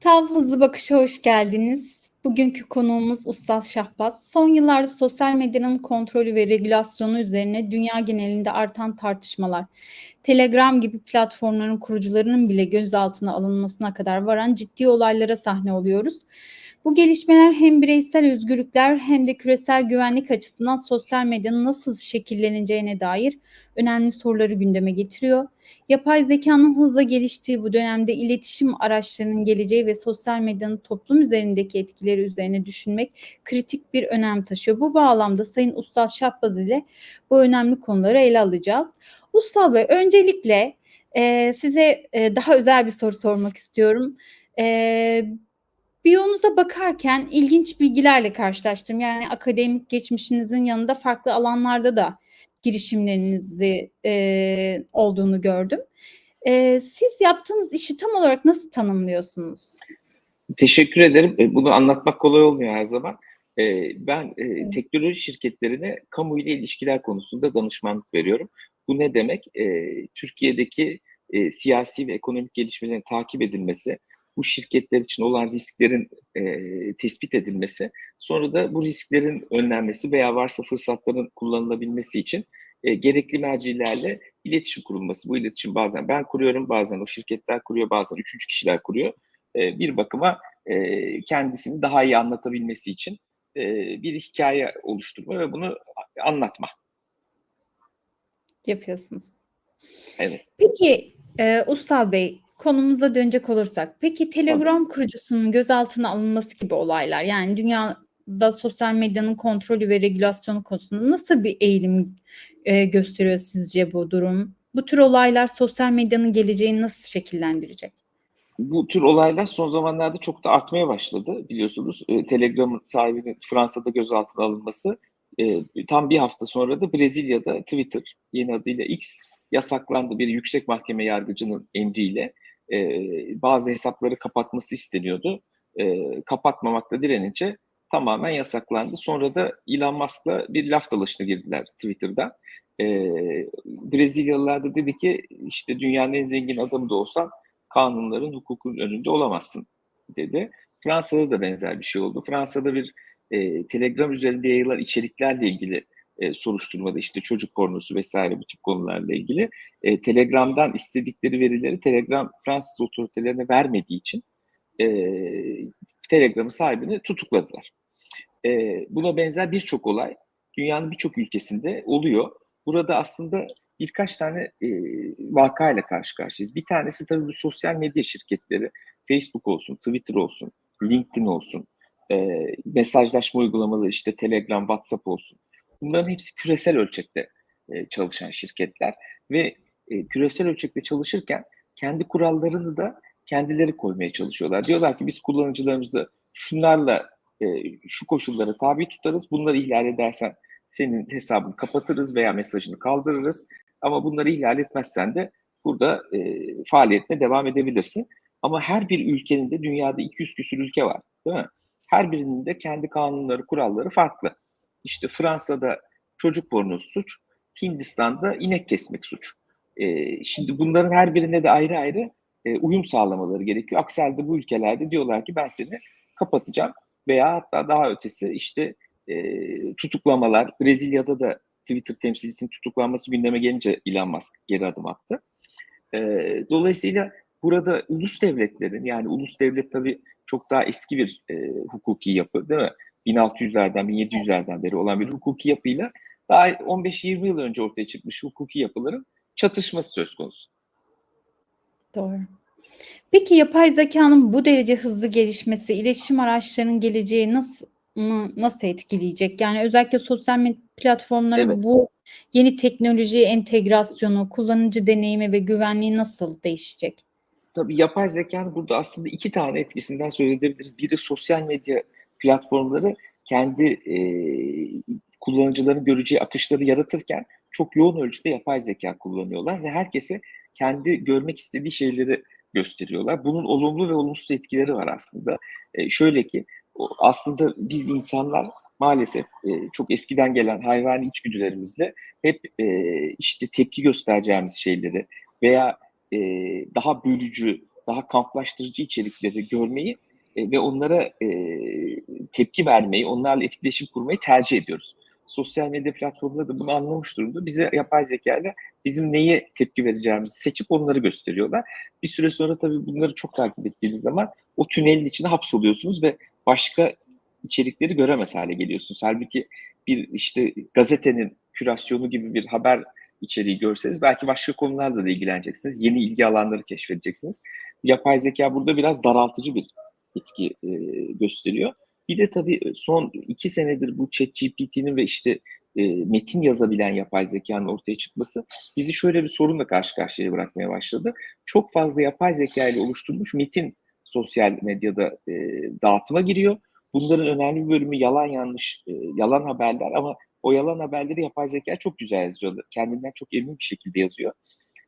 Tav Hızlı Bakış'a hoş geldiniz. Bugünkü konuğumuz Ustaz Şahbaz. Son yıllarda sosyal medyanın kontrolü ve regülasyonu üzerine dünya genelinde artan tartışmalar, Telegram gibi platformların kurucularının bile gözaltına alınmasına kadar varan ciddi olaylara sahne oluyoruz. Bu gelişmeler hem bireysel özgürlükler hem de küresel güvenlik açısından sosyal medyanın nasıl şekilleneceğine dair önemli soruları gündeme getiriyor. Yapay zekanın hızla geliştiği bu dönemde iletişim araçlarının geleceği ve sosyal medyanın toplum üzerindeki etkileri üzerine düşünmek kritik bir önem taşıyor. Bu bağlamda Sayın Ustaz Şahbaz ile bu önemli konuları ele alacağız. Ustaz Bey öncelikle e, size e, daha özel bir soru sormak istiyorum. E, Biyonuza bakarken ilginç bilgilerle karşılaştım. Yani akademik geçmişinizin yanında farklı alanlarda da girişimlerinizi e, olduğunu gördüm. E, siz yaptığınız işi tam olarak nasıl tanımlıyorsunuz? Teşekkür ederim. E, bunu anlatmak kolay olmuyor her zaman. E, ben e, teknoloji şirketlerine kamu ile ilişkiler konusunda danışmanlık veriyorum. Bu ne demek? Türkiye'deki siyasi ve ekonomik gelişmelerin takip edilmesi, bu şirketler için olan risklerin e, tespit edilmesi, sonra da bu risklerin önlenmesi veya varsa fırsatların kullanılabilmesi için e, gerekli mercilerle iletişim kurulması. Bu iletişim bazen ben kuruyorum, bazen o şirketler kuruyor, bazen üçüncü kişiler kuruyor. E, bir bakıma e, kendisini daha iyi anlatabilmesi için e, bir hikaye oluşturma ve bunu anlatma. Yapıyorsunuz. Evet. Peki e, Ustal Bey, konumuza dönecek olursak. Peki Telegram Tabii. kurucusunun gözaltına alınması gibi olaylar yani dünyada sosyal medyanın kontrolü ve regülasyonu konusunda nasıl bir eğilim e, gösteriyor sizce bu durum? Bu tür olaylar sosyal medyanın geleceğini nasıl şekillendirecek? Bu tür olaylar son zamanlarda çok da artmaya başladı biliyorsunuz. E, Telegram'ın sahibinin Fransa'da gözaltına alınması e, tam bir hafta sonra da Brezilya'da Twitter yeni adıyla X yasaklandı bir yüksek mahkeme yargıcının emriyle e, bazı hesapları kapatması isteniyordu. E, kapatmamakta direnince tamamen yasaklandı. Sonra da Elon Musk'la bir laf dalaşına girdiler Twitter'da. E, Brezilyalılar da dedi ki işte dünyanın en zengin adamı da olsan kanunların, hukukun önünde olamazsın dedi. Fransa'da da benzer bir şey oldu. Fransa'da bir e, Telegram üzerinde yayılan içeriklerle ilgili e, soruşturmada işte çocuk pornosu vesaire bu tip konularla ilgili e, Telegram'dan istedikleri verileri Telegram Fransız otoritelerine vermediği için e, Telegram'ın sahibini tutukladılar. E, buna benzer birçok olay dünyanın birçok ülkesinde oluyor. Burada aslında birkaç tane e, vakayla karşı karşıyayız. Bir tanesi tabii bu sosyal medya şirketleri, Facebook olsun, Twitter olsun, LinkedIn olsun, e, mesajlaşma uygulamaları işte Telegram, WhatsApp olsun. Bunların hepsi küresel ölçekte e, çalışan şirketler ve e, küresel ölçekte çalışırken kendi kurallarını da kendileri koymaya çalışıyorlar. Diyorlar ki biz kullanıcılarımızı şunlarla e, şu koşullara tabi tutarız. Bunları ihlal edersen senin hesabını kapatırız veya mesajını kaldırırız. Ama bunları ihlal etmezsen de burada e, faaliyetine devam edebilirsin. Ama her bir ülkenin de dünyada 200 küsur ülke var değil mi? Her birinin de kendi kanunları, kuralları farklı. İşte Fransa'da çocuk pornosu suç, Hindistan'da inek kesmek suç. E, şimdi bunların her birine de ayrı ayrı e, uyum sağlamaları gerekiyor. Aksi bu ülkelerde diyorlar ki ben seni kapatacağım veya hatta daha ötesi işte e, tutuklamalar. Brezilya'da da Twitter temsilcisinin tutuklanması gündeme gelince Elon Musk geri adım attı. E, dolayısıyla burada ulus devletlerin yani ulus devlet tabii çok daha eski bir e, hukuki yapı değil mi? 1600'lerden 1700'lerden beri olan bir hukuki yapıyla daha 15-20 yıl önce ortaya çıkmış hukuki yapıların çatışması söz konusu. Doğru. Peki yapay zekanın bu derece hızlı gelişmesi iletişim araçlarının geleceği nasıl nasıl etkileyecek? Yani özellikle sosyal medya platformları evet. bu yeni teknoloji entegrasyonu, kullanıcı deneyimi ve güvenliği nasıl değişecek? Tabii yapay zekanın burada aslında iki tane etkisinden söz edebiliriz. Biri sosyal medya platformları kendi e, kullanıcıların göreceği akışları yaratırken çok yoğun ölçüde yapay zeka kullanıyorlar ve herkese kendi görmek istediği şeyleri gösteriyorlar. Bunun olumlu ve olumsuz etkileri var aslında. E, şöyle ki aslında biz insanlar maalesef e, çok eskiden gelen hayvani içgüdülerimizle hep e, işte tepki göstereceğimiz şeyleri veya e, daha bölücü, daha kamplaştırıcı içerikleri görmeyi e, ve onlara e, tepki vermeyi, onlarla etkileşim kurmayı tercih ediyoruz. Sosyal medya platformları da bunu anlamış durumda. Bize yapay zeka ile bizim neye tepki vereceğimizi seçip onları gösteriyorlar. Bir süre sonra tabii bunları çok takip ettiğiniz zaman o tünelin içine hapsoluyorsunuz ve başka içerikleri göremez hale geliyorsunuz. Halbuki bir işte gazetenin kürasyonu gibi bir haber içeriği görseniz belki başka konularla da ilgileneceksiniz. Yeni ilgi alanları keşfedeceksiniz. Yapay zeka burada biraz daraltıcı bir etki e, gösteriyor. Bir de tabii son iki senedir bu ChatGPT'nin ve işte e, metin yazabilen yapay zekanın ortaya çıkması bizi şöyle bir sorunla karşı karşıya bırakmaya başladı. Çok fazla yapay zeka ile oluşturulmuş metin sosyal medyada e, dağıtıma giriyor. Bunların önemli bir bölümü yalan yanlış, e, yalan haberler ama o yalan haberleri yapay zeka çok güzel yazıyor. Kendinden çok emin bir şekilde yazıyor.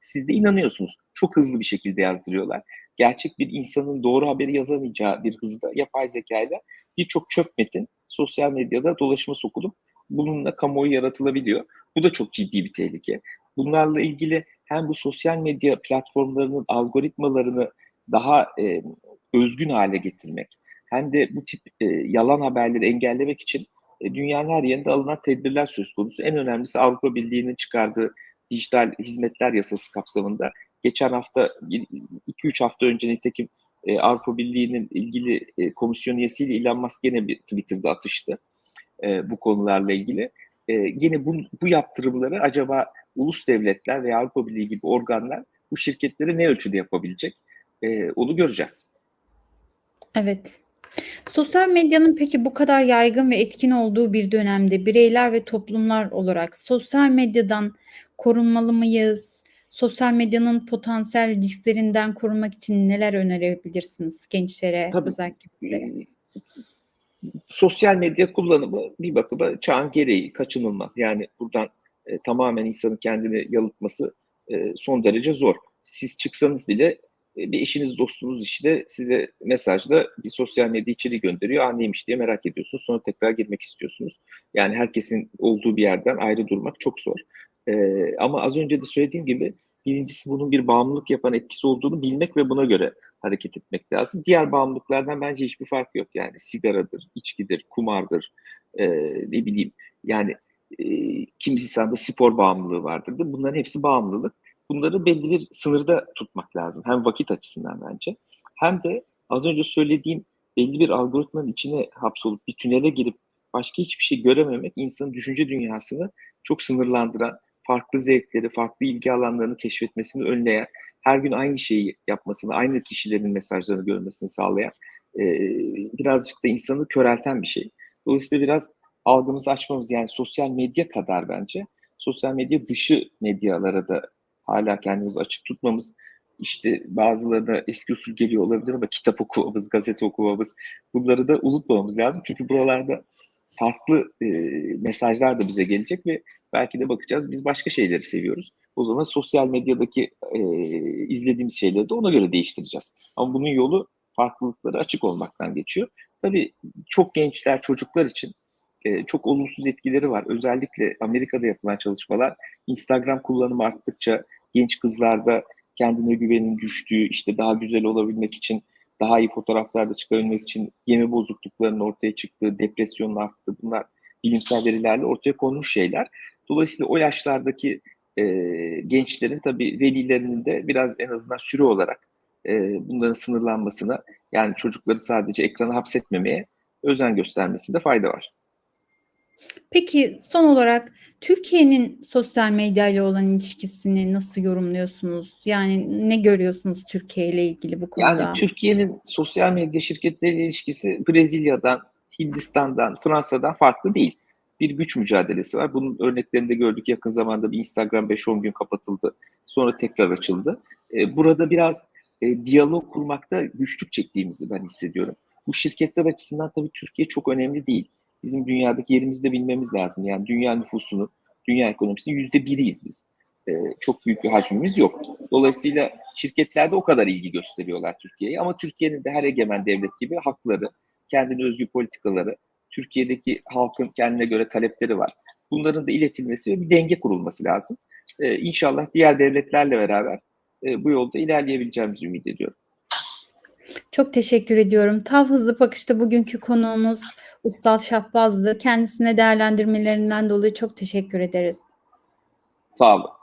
Siz de inanıyorsunuz. Çok hızlı bir şekilde yazdırıyorlar. Gerçek bir insanın doğru haberi yazamayacağı bir hızda yapay zeka ile birçok çöp metin sosyal medyada dolaşıma sokulup bununla kamuoyu yaratılabiliyor. Bu da çok ciddi bir tehlike. Bunlarla ilgili hem bu sosyal medya platformlarının algoritmalarını daha e, özgün hale getirmek hem de bu tip e, yalan haberleri engellemek için dünyanın her yerinde alınan tedbirler söz konusu. En önemlisi Avrupa Birliği'nin çıkardığı dijital hizmetler yasası kapsamında geçen hafta 2-3 hafta önce nitekim e, Avrupa Birliği'nin ilgili e, komisyon üyesiyle Elon Musk gene bir Twitter'da atıştı e, bu konularla ilgili. E, yine bu, bu yaptırımları acaba ulus devletler veya Avrupa Birliği gibi organlar bu şirketleri ne ölçüde yapabilecek? E, onu göreceğiz. Evet. Sosyal medyanın peki bu kadar yaygın ve etkin olduğu bir dönemde bireyler ve toplumlar olarak sosyal medyadan korunmalı mıyız? Sosyal medyanın potansiyel risklerinden korunmak için neler önerebilirsiniz gençlere, Tabii. özellikle bizlere? Sosyal medya kullanımı bir bakıma çağın gereği, kaçınılmaz. Yani buradan e, tamamen insanın kendini yalıtması e, son derece zor. Siz çıksanız bile bir eşiniz, dostunuz işte size mesajda bir sosyal medya içeriği gönderiyor. Aa neymiş diye merak ediyorsunuz. Sonra tekrar girmek istiyorsunuz. Yani herkesin olduğu bir yerden ayrı durmak çok zor. Ee, ama az önce de söylediğim gibi birincisi bunun bir bağımlılık yapan etkisi olduğunu bilmek ve buna göre hareket etmek lazım. Diğer bağımlılıklardan bence hiçbir fark yok. Yani sigaradır, içkidir, kumardır, e, ne bileyim yani e, kimisi insanda spor bağımlılığı vardır. Bunların hepsi bağımlılık. Bunları belli bir sınırda tutmak lazım. Hem vakit açısından bence hem de az önce söylediğim belli bir algoritmanın içine hapsolup bir tünele girip başka hiçbir şey görememek insanın düşünce dünyasını çok sınırlandıran, farklı zevkleri, farklı ilgi alanlarını keşfetmesini önleyen, her gün aynı şeyi yapmasını, aynı kişilerin mesajlarını görmesini sağlayan, e, birazcık da insanı körelten bir şey. Dolayısıyla biraz algımızı açmamız yani sosyal medya kadar bence sosyal medya dışı medyalara da hala kendimizi açık tutmamız, işte bazılarına eski usul geliyor olabilir ama kitap okumamız, gazete okumamız bunları da unutmamamız lazım. Çünkü buralarda farklı e, mesajlar da bize gelecek ve belki de bakacağız biz başka şeyleri seviyoruz. O zaman sosyal medyadaki e, izlediğimiz şeyleri de ona göre değiştireceğiz. Ama bunun yolu farklılıklara açık olmaktan geçiyor. Tabii çok gençler, çocuklar için e, çok olumsuz etkileri var. Özellikle Amerika'da yapılan çalışmalar Instagram kullanımı arttıkça genç kızlarda kendine güvenin düştüğü, işte daha güzel olabilmek için, daha iyi fotoğraflarda çıkabilmek için yeme bozukluklarının ortaya çıktığı, depresyonun arttığı bunlar bilimsel verilerle ortaya konmuş şeyler. Dolayısıyla o yaşlardaki e, gençlerin tabii velilerinin de biraz en azından süre olarak e, bunların sınırlanmasına yani çocukları sadece ekrana hapsetmemeye özen göstermesinde fayda var. Peki son olarak Türkiye'nin sosyal medya ile olan ilişkisini nasıl yorumluyorsunuz? Yani ne görüyorsunuz Türkiye ile ilgili bu konuda? Yani Türkiye'nin sosyal medya şirketleriyle ilişkisi Brezilya'dan, Hindistan'dan, Fransa'dan farklı değil. Bir güç mücadelesi var. Bunun örneklerini de gördük. Yakın zamanda bir Instagram 5-10 gün kapatıldı. Sonra tekrar açıldı. Burada biraz e, diyalog kurmakta güçlük çektiğimizi ben hissediyorum. Bu şirketler açısından tabii Türkiye çok önemli değil bizim dünyadaki yerimizi de bilmemiz lazım. Yani dünya nüfusunu, dünya ekonomisinin yüzde biriyiz biz. Ee, çok büyük bir hacmimiz yok. Dolayısıyla şirketler de o kadar ilgi gösteriyorlar Türkiye'ye. Ama Türkiye'nin de her egemen devlet gibi hakları, kendine özgü politikaları, Türkiye'deki halkın kendine göre talepleri var. Bunların da iletilmesi ve bir denge kurulması lazım. Ee, inşallah diğer devletlerle beraber e, bu yolda ilerleyebileceğimizi ümit ediyorum. Çok teşekkür ediyorum. Tav Hızlı Bakış'ta bugünkü konuğumuz Ustaz Şahbaz'dı. Kendisine değerlendirmelerinden dolayı çok teşekkür ederiz. Sağ olun.